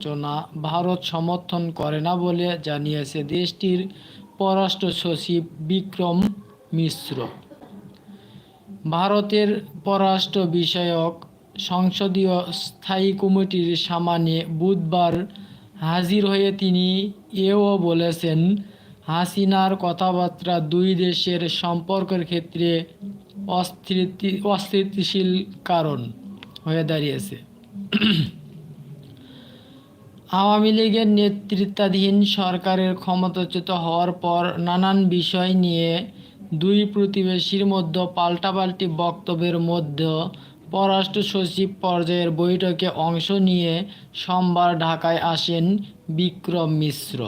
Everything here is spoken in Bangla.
আলোচনা ভারত সমর্থন করে না বলে জানিয়েছে দেশটির পররাষ্ট্র সচিব বিক্রম মিশ্র। ভারতের পররাষ্ট্র বিষয়ক সংসদীয় স্থায়ী কমিটির সামনে বুধবার হাজির হয়ে তিনি এও বলেছেন, হাসিনার কথাবার্তা দুই দেশের সম্পর্কের ক্ষেত্রে অস্থিতি অস্থিতিশীল কারণ হয়ে দাঁড়িয়েছে। আওয়ামী লীগের নেতৃত্বাধীন সরকারের ক্ষমতাচ্যুত হওয়ার পর নানান বিষয় নিয়ে দুই প্রতিবেশীর মধ্যে পাল্টাপাল্টি বক্তব্যের মধ্যে পররাষ্ট্র সচিব পর্যায়ের বৈঠকে অংশ নিয়ে সোমবার ঢাকায় আসেন বিক্রম মিশ্র।